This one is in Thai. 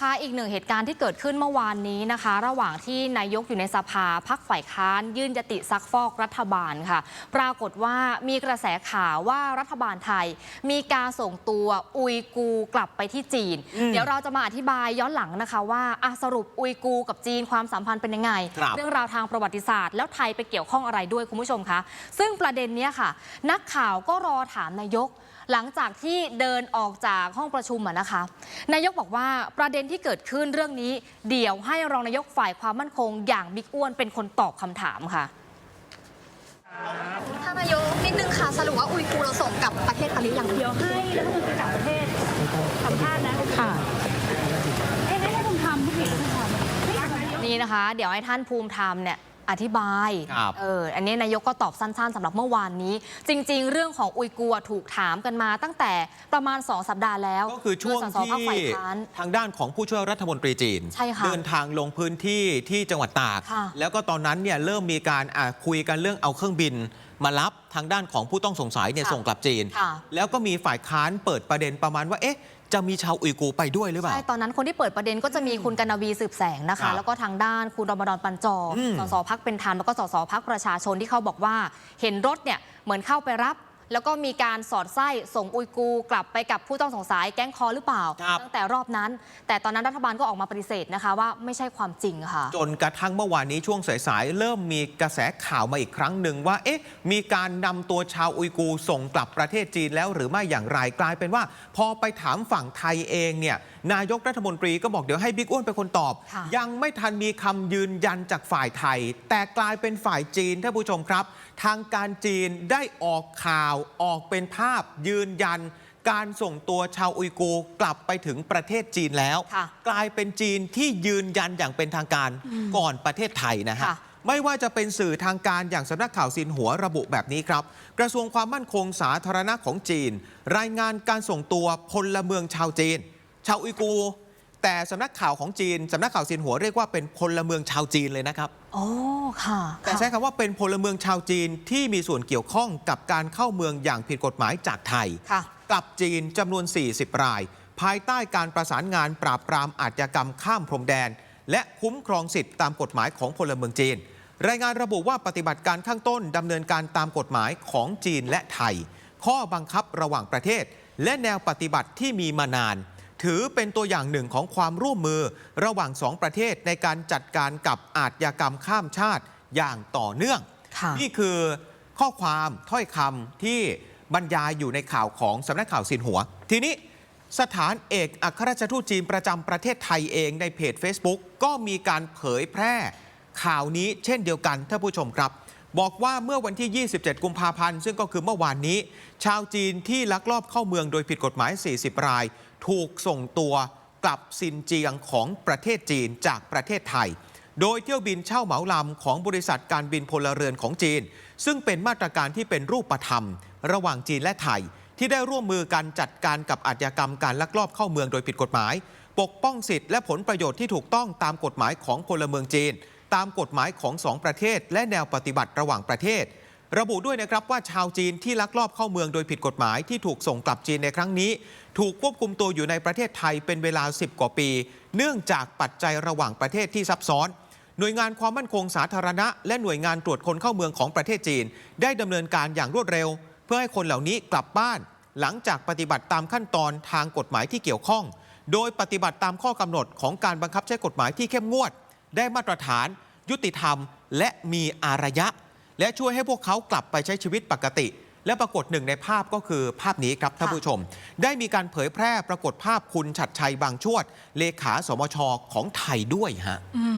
คะอีกหนึ่งเหตุการณ์ที่เกิดขึ้นเมื่อวานนี้นะคะ ระหว่างที่นายกอยู่ในสภาพักฝ่ายค้าน ยื่นยติซักฟอกรัฐบาลค่ะ ปรากฏว่ามีกระแสข่าวว่ารัฐบาลไทย มีการส่งตัวอุยกูกลับไปที่จีน เดี๋ยวเราจะมาอธิบายย้อนหลังนะคะว่าอะสรุปอุยกูกับจีนความสัมพันธ์เป็นยังไง ครับเรื่องราวทางประวัติศาสตร์แล้วไทยไปเกี่ยวข้องอะไรด้วยคุณผู้ชมคะซึ่งประเด็นเนี้ยค่ะ นักข่าวก็รอถามนายก หลังจากที่เดินออกจากห้องประชุมอะนะคะ นายกบอกว่าประเด็นที่เกิดขึ้นเรื่องนี้ เดี๋ยวให้รองนายกฝ่ายความมั่นคง อย่างบิ๊กอ้วนเป็นคนตอบคำถามค่ะท่านนายกนิดนึงค่ะสรุปว่าอุยกูร์เราส่งกลับประเทศเขาหรือยังเดี๋ยวให้รัฐมนตรีต่างประเทศสัมภาษณ์นะค่ะเอ๊ะให้ท่านภูมิธรรมผู้ผิดท่านภูมิธรรมไม่ใช่นี่นะคะ เดี๋ยวให้ท่านภูมิธรรมเนี่ย อธิบายครับเอออันนี้นายกก็ตอบสั้นๆสำหรับเมื่อวานนี้ จริง ๆ เรื่องของอุยกัวถูกถามกันมาตั้งแต่ประมาณ 2 สัปดาห์แล้วก็คือช่วงโดยสสที่พรรคฝ่ายค้านทางด้านของผู้ช่วยรัฐมนตรีจีนใช่ค่ะเดินทางลงพื้นที่ที่จังหวัดตากค่ะแล้วก็ตอนนั้นเนี่ยเริ่มมีการอะคุยกันเรื่องเอาเครื่องบิน มารับทางด้านของผู้ต้องสงสัยเนี่ยค่ะส่งกลับจีน ค่ะ แล้วก็มีฝ่ายค้านเปิดประเด็นประมาณว่าเอ๊ะจะมีชาวอุยกูร์ไปด้วยหรือเปล่า ใช่ ตอนนั้นคนที่เปิดประเด็นก็จะมีคุณกนวีสืบแสงนะครัคะ บแล้วก็ทางด้านคุณรมดอนปันจออมสสพักเป็นธรรมแล้วก็สสพักประชาชนที่เขาบอกว่า เห็นรถเนี่ยเหมือนเข้าไปรับ แล้วก็มีการสอดไส้ส่งอุยกูร์กลับไปกับผู้ต้องสงสัยแก๊งคอหรือเปล่า ครับตั้งแต่รอบนั้น แต่ตอนนั้นรัฐบาลก็ออกมาปฏิเสธนะคะ ว่าไม่ใช่ความจริงค่ะ จนกระทั่งเมื่อวานนี้ช่วงสายๆเริ่มมีกระแสข่าวมาอีกครั้งหนึ่งว่า เอ๊ะ มีการนำตัวชาวอุยกูร์ส่งกลับประเทศจีนแล้วหรือไม่อย่างไรกลายเป็นว่า พอไปถามฝั่งไทยเองเนี่ยนายกรัฐมนตรีก็บอกเดี๋ยวให้บิ๊กอ้วนเป็นคนตอบ ค่ะ ยังไม่ทันมีคำยืนยันจากฝ่ายไทย แต่กลายเป็นฝ่ายจีนท่านผู้ชมครับ ทางการจีนได้ออกข่าวออกเป็นภาพยืนยัน การส่งตัวชาวอุยกูร์กลับไปถึงประเทศจีนแล้วค่ะกลายเป็นจีนที่ยืนยันอย่างเป็นทางการก่อนประเทศไทยนะฮะค่ะไม่ว่าจะเป็นสื่อทางการอย่างสำนักข่าวซินหัวระบุแบบนี้ครับ กระทรวงความมั่นคงสาธารณะของจีน รายงานการส่งตัวพลเมืองชาวจีน ชาวอุยกูร์ แต่สำนักข่าวของจีนสำนักข่าวซินหัวเรียกว่าเป็นพลเมืองชาวจีนเลยนะครับโอ้ค่ะแต่ใช้คำว่าเป็นพลเมืองชาวจีนที่มีส่วนเกี่ยวข้องกับการเข้าเมืองอย่างผิดกฎหมายจากไทยค่ะกลับจีนจำนวน 40 ราย ภายใต้การประสานงานปราบปรามอาชญากรรมข้ามพรมแดน และคุ้มครองสิทธิตามกฎหมายของพลเมืองจีน รายงานระบุว่าปฏิบัติการข้างต้นดำเนินการตามกฎหมายของจีนและไทย ข้อบังคับระหว่างประเทศ และแนวปฏิบัติที่มีมานาน ถือเป็นตัวอย่างหนึ่งของความร่วมมือระหว่างสองประเทศในการจัดการกับอาชญากรรมข้ามชาติอย่างต่อเนื่องค่ะนี่คือข้อความถ้อยคำที่บรรยายอยู่ในข่าวของสำนักข่าวสินหัว ทีนี้สถานเอกอัครราชทูตจีนประจำประเทศไทยเองในเพจ Facebook ก็มีการเผยแพร่ข่าวนี้เช่นเดียวกันท่านผู้ชมครับ บอกว่าเมื่อวันที่ 27 กุมภาพันธ์ ซึ่งก็คือเมื่อวานนี้ ชาวจีนที่ลักลอบเข้าเมืองโดยผิดกฎหมาย 40 ราย ถูกส่งตัวกลับซินเจียงของประเทศจีนจากประเทศไทย โดยเที่ยวบินเช่าเหมาลำของบริษัทการบินพลเรือนของจีน ซึ่งเป็นมาตรการที่เป็นรูปธรรม ระหว่างจีนและไทย ที่ได้ร่วมมือกันจัดการกับอาชญากรรมการลักลอบเข้าเมืองโดยผิดกฎหมาย ปกป้องสิทธิและผลประโยชน์ที่ถูกต้องตามกฎหมายของพลเมืองจีน ตามกฎหมายของสองประเทศ และแนวปฏิบัติระหว่างประเทศ ระบุด้วยนะครับว่าชาวจีนที่ลักลอบเข้าเมืองโดยผิดกฎหมายที่ถูกส่งกลับจีนในครั้งนี้ ถูกควบคุมตัวอยู่ในประเทศไทยเป็นเวลา 10 กว่าปี เนื่องจากปัจจัยระหว่างประเทศที่ซับซ้อน หน่วยงานความมั่นคงสาธารณะ และหน่วยงานตรวจคนเข้าเมืองของประเทศจีน ได้ดำเนินการอย่างรวดเร็ว เพื่อให้คนเหล่านี้กลับบ้าน หลังจากปฏิบัติตามขั้นตอนทางกฎหมายที่เกี่ยวข้อง โดยปฏิบัติตามข้อกำหนดของการบังคับใช้กฎหมายที่เข้มงวด ได้มาตรฐาน ยุติธรรม และมีอารยะ และช่วยให้พวกเขากลับไปใช้ชีวิตปกติ และปรากฏหนึ่งในภาพก็คือภาพนี้ครับท่านผู้ชม ได้มีการเผยแพร่ปรากฏภาพคุณชัดชัยบางชวด เลขาสมชของไทยด้วยฮะ